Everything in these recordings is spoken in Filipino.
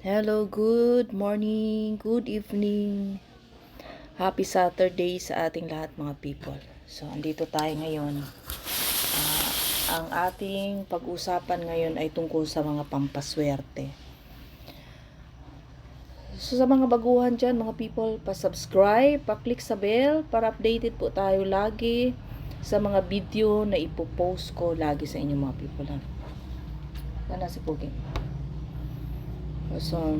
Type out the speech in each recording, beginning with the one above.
Hello, good morning, good evening. Happy Saturday sa ating lahat mga people. So, andito tayo ngayon. Ah, ang ating pag-usapan ngayon ay tungkol sa mga pampaswerte. So, sa mga baguhan dyan, mga people, pa-subscribe, pa-click sa bell para updated po tayo lagi sa mga video na ipopost ko lagi sa inyo mga people. Sana si Pugi. So,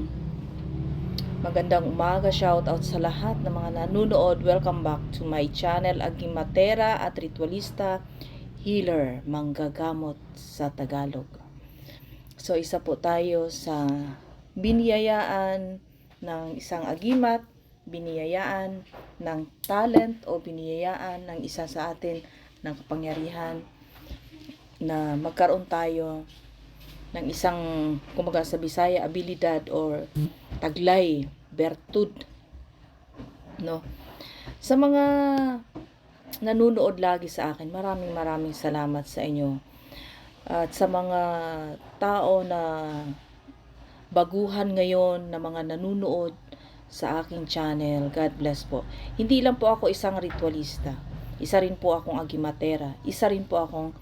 magandang umaga, shout out sa lahat ng mga nanonood. Welcome back to my channel, Agimatera at Ritualista Healer, manggagamot sa Tagalog. So, isa po tayo sa biniyayaan ng isang agimat, biniyayaan ng talent o biniyayaan ng isa sa atin ng kapangyarihan na magkaroon tayo ng isang, kumaga sa Bisaya, abilidad or taglay, bertud. No? Sa mga nanunood lagi sa akin, maraming maraming salamat sa inyo. At sa mga tao na baguhan ngayon na mga nanunood sa aking channel, God bless po. Hindi lang po ako isang ritualista. Isa rin po akong agimatera. Isa rin po akong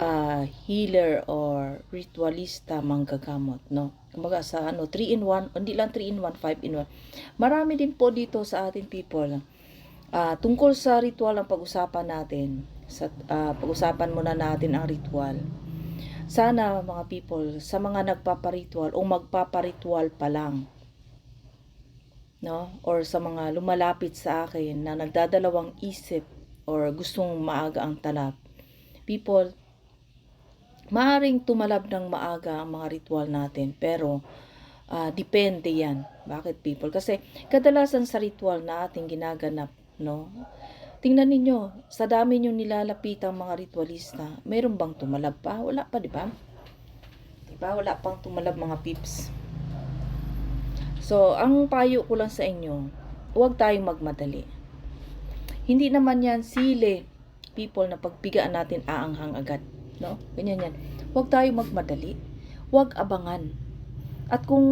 uh, healer or ritualista manggagamot, no? Kumbaga sa ano, 3 in 1, hindi lang 3 in 1, 5 in 1. Marami din po dito sa ating people. Uh, tungkol sa ritual ang pag-usapan natin. Sa uh, pag-usapan muna natin ang ritual. Sana mga people, sa mga nagpaparitual o magpaparitual pa lang, no? Or sa mga lumalapit sa akin na nagdadalawang isip or gustong maaga ang talap. People, maaring tumalab ng maaga ang mga ritual natin, pero uh, depende yan. Bakit people? Kasi kadalasan sa ritual na ating ginaganap, no? Tingnan ninyo, sa dami nyo nilalapitang mga ritualista, mayroon bang tumalab pa? Wala pa, di ba? Di ba? Wala pang tumalab mga pips. So, ang payo ko lang sa inyo, huwag tayong magmadali. Hindi naman yan sile, people, na pagbigaan natin aanghang agad. No? Ganyan yan. Huwag tayo magmadali. Huwag abangan. At kung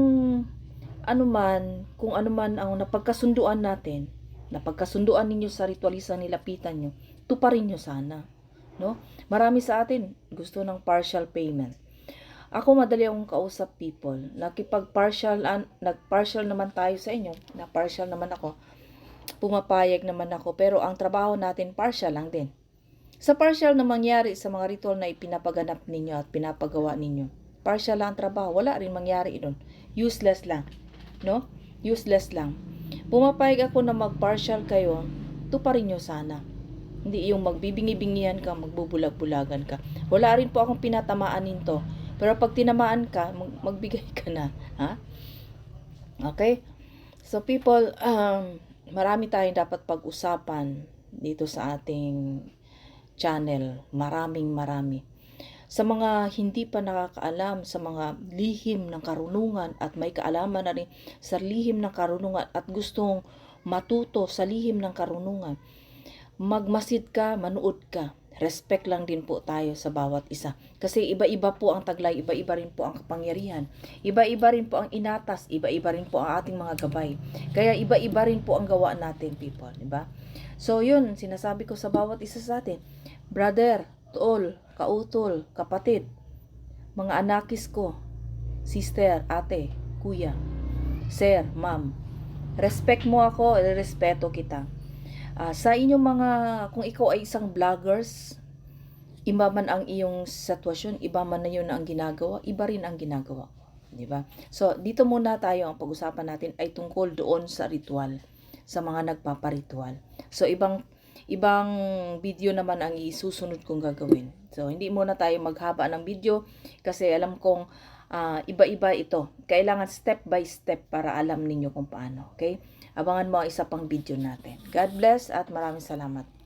ano man, kung ano man ang napagkasunduan natin, napagkasunduan ninyo sa ritualisa nilapitan nyo, tuparin nyo sana. No? Marami sa atin gusto ng partial payment. Ako madali akong kausap people. Nakipag-partial, nag-partial naman tayo sa inyo. Na partial naman ako. Pumapayag naman ako. Pero ang trabaho natin partial lang din. Sa partial na mangyari sa mga ritual na ipinapaganap ninyo at pinapagawa ninyo. Partial lang ang trabaho. Wala rin mangyari doon. Useless lang. No? Useless lang. Pumapayag ako na mag-partial kayo, tuparin nyo sana. Hindi yung magbibingi-bingihan ka, magbubulag-bulagan ka. Wala rin po akong pinatamaan nito. Pero pag tinamaan ka, mag- magbigay ka na. Ha? Okay? So people, um, marami tayong dapat pag-usapan dito sa ating channel. Maraming marami. Sa mga hindi pa nakakaalam sa mga lihim ng karunungan at may kaalaman na rin sa lihim ng karunungan at gustong matuto sa lihim ng karunungan, magmasid ka, manood ka respect lang din po tayo sa bawat isa. Kasi iba-iba po ang taglay, iba-iba rin po ang kapangyarihan. Iba-iba rin po ang inatas, iba-iba rin po ang ating mga gabay. Kaya iba-iba rin po ang gawa natin, people, di ba? So, yun, sinasabi ko sa bawat isa sa atin. Brother, tol, kautol, kapatid, mga anakis ko, sister, ate, kuya, sir, ma'am, respect mo ako, respeto kita Uh, sa inyong mga, kung ikaw ay isang vloggers, iba man ang iyong sitwasyon, iba man na yun ang ginagawa, iba rin ang ginagawa. Di ba? So, dito muna tayo, ang pag-usapan natin ay tungkol doon sa ritual, sa mga nagpaparitual. So, ibang ibang video naman ang isusunod kong gagawin. So, hindi muna tayo maghaba ng video kasi alam kong uh, iba-iba ito. Kailangan step by step para alam ninyo kung paano. Okay? Abangan mo ang isa pang video natin. God bless at maraming salamat.